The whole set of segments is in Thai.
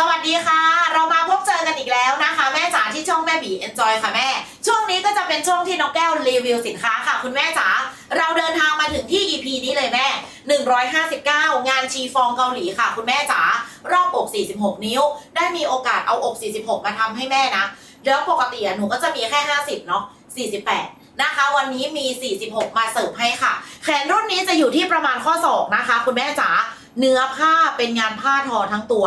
สวัสดีค่ะ เรามาพบเจอกันอีกแล้วนะคะ แม่จ๋าที่ช่องแม่บี Enjoy ค่ะแม่ ช่วงนี้ก็จะเป็นช่วงที่น้องแก้วรีวิวสินค้าค่ะ คุณแม่จ๋าเราเดินทางมาถึงที่ EP นี้เลยแม่ 159 งานชีฟองเกาหลีค่ะ คุณแม่จ๋ารอบอก 46 นิ้ว ได้มีโอกาสเอาอก 46 มาทำให้แม่นะแล้วปกติหนูก็จะมีแค่ 50 เนาะ48นะคะวันนี้มี 46 มาเสิร์ฟให้ค่ะ แขนรุ่นนี้จะอยู่ที่ประมาณข้อศอกนะคะ คุณแม่จ๋าเนื้อผ้าเป็นงานผ้าทอทั้งตัว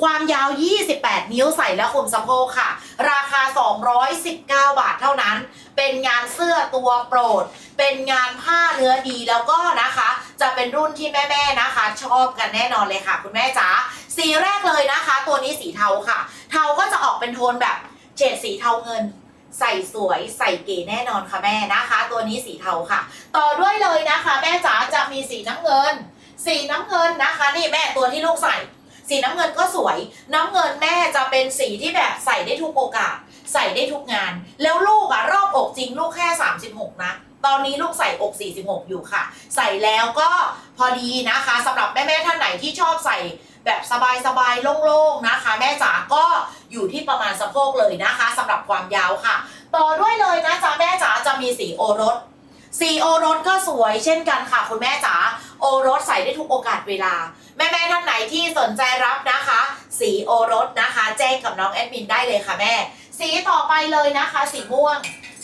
ความยาว 28 นิ้วใส่และคลุมสะโพกค่ะ ราคา 219 บาทเท่านั้น เป็นงานเสื้อตัวโปรด เป็นงานผ้าเนื้อดีแล้วก็นะคะ จะเป็นรุ่นที่แม่ๆนะคะ ชอบกันแน่นอนเลยค่ะ คุณแม่จ๋าสีแรกเลยนะคะ ตัวนี้สีเทาค่ะ เทาก็จะออกเป็นโทนแบบเฉดสีเทาเงินใส่สวยใส่เก๋แน่นอนค่ะแม่นะคะ ตัวนี้สีเทาค่ะ ต่อด้วยเลยนะคะ แม่จ๋าจะมีสีน้ำเงิน สีน้ำเงินนะคะ นี่แม่ตัวที่ลูกใส่ สีน้ำเงินก็สวย น้ำเงินแม่จะเป็นสีที่แบบใส่ได้ทุกโอกาส ใส่ได้ทุกงาน แล้วลูกอะรอบอกจริงลูกแค่ 36 นะตอนนี้ลูกใส่อก 46 อยู่ค่ะ ใส่แล้วก็พอดีนะคะสำหรับแม่ๆท่านไหนที่ชอบใส่แบบสบายๆโล่งๆนะคะ แม่จ๋าก็อยู่ที่ประมาณสะโพกเลยนะคะสำหรับความยาวค่ะ ต่อด้วยเลยนะจ๊ะแม่จ๋าจะมีสีโอรส สีโอรสก็สวยเช่นกันค่ะคุณแม่จ๋า โอรสใส่ได้ทุกโอกาสเวลา แม่แม่ๆท่านไหนที่สนใจรับนะคะ สีโอรสนะคะ แจ้งกับน้องแอดมินได้เลยค่ะแม่ สีต่อไปเลยนะคะ สีม่วง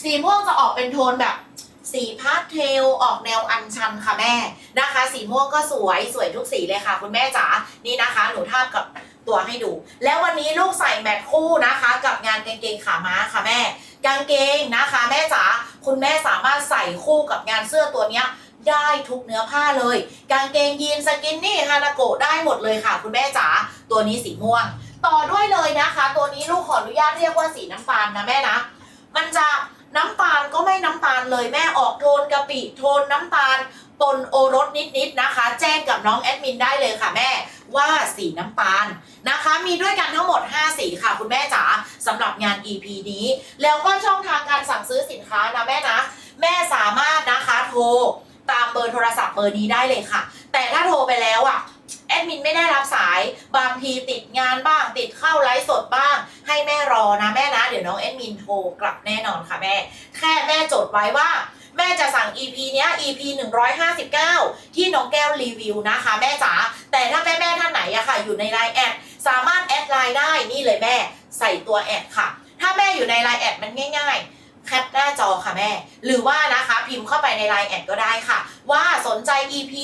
สีม่วงจะออกเป็นโทนแบบสีพาสเทลออกแนวอัญชันค่ะแม่นะคะ สีม่วงก็สวยสวยทุกสีเลยค่ะ คุณแม่จ๋านี่นะคะ หนูทาบกับตัวให้ดู แล้ววันนี้ลูกใส่แมทคู่นะคะ กับงานกางเกงขาม้าค่ะแม่ กางเกงนะคะ แม่จ๋าคุณแม่สามารถใส่คู่กับงานเสื้อตัวเนี้ย ได้ทุกเนื้อผ้าเลย กางเกงยีนสกินนี่ฮานาโกะได้หมดเลยค่ะ คุณแม่จ๋าตัวนี้สีม่วง ต่อด้วยเลยนะคะ ตัวนี้ลูกขออนุญาตเรียกว่าสีน้ำตาลนะแม่นะ มันจะน้ำตาลก็ไม่น้ำตาลเลยแม่ออกโทนกะปิโทนน้ำตาลปนโอรสนิดๆนะคะ แจ้งกับน้องแอดมินได้เลยค่ะแม่ว่าสีน้ำตาลนะคะ มีด้วยกันทั้งหมด 5 สีค่ะคุณแม่จ๋าสำหรับงาน EP นี้ แล้วก็ช่องทางการสั่งซื้อสินค้านะแม่นะ แม่สามารถนะคะโทร เบอร์โทรศัพท์เบอร์นี้ได้เลยค่ะ แต่ถ้าโทรไปแล้วอะแอดมินไม่ได้รับสายบางทีติดงานบ้าง ติดเข้าไลฟ์สดบ้าง ให้แม่รอนะแม่นะ เดี๋ยวน้องแอดมินโทรกลับแน่นอนค่ะแม่ แค่แม่จดไว้ว่า แม่จะสั่ง EP เนี้ย EP 159 ที่น้องแก้วรีวิวนะคะ แม่จ๋าแต่ถ้าแม่แม่ท่านไหนอะค่ะ อยู่ในไลน์แอดสามารถแอดไลน์ได้นี่เลยแม่ ใส่ตัวแอดค่ะ ถ้าแม่อยู่ในไลน์แอดมันง่าย ๆแคปหน้าจอค่ะแม่ หรือว่านะคะพิมพ์เข้าไปในไลน์แอดก็ได้ค่ะ ว่าสนใจ EP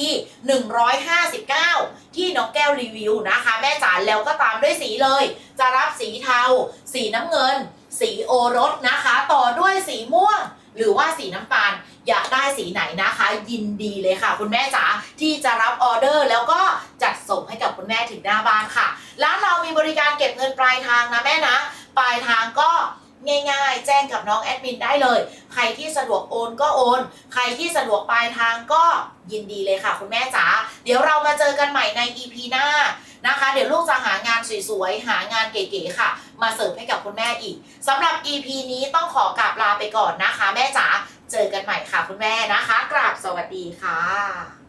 159 ที่น้องแก้วรีวิวนะคะ แม่จ๋าแล้วก็ตามด้วยสีเลย จะรับสีเทา สีน้ำเงิน สีโอรสนะคะ ต่อด้วยสีม่วง หรือว่าสีน้ำตาลอยากได้สีไหนนะคะ ยินดีเลยค่ะ คุณแม่จ๋าที่จะรับออเดอร์แล้วก็จัดส่งให้กับคุณแม่ถึงหน้าบ้านค่ะร้านเรามีบริการเก็บเงินปลายทางนะแม่นะ ปลายทางก็ ง่ายๆ แจ้งกับน้องแอดมินได้เลย ใครที่สะดวกโอนก็โอน ใครที่สะดวกปลายทางก็ยินดีเลยค่ะ คุณแม่จ๋า เดี๋ยวเรามาเจอกันใหม่ใน EP หน้านะคะ เดี๋ยวลูกจะหางานสวยๆ หางานเก๋ๆค่ะ มาเสิร์ฟให้กับคุณแม่อีกสำหรับ EP นี้ต้องขอกราบลาไปก่อนนะคะ แม่จ๋า เจอกันใหม่ค่ะคุณแม่นะคะ กราบสวัสดีค่ะ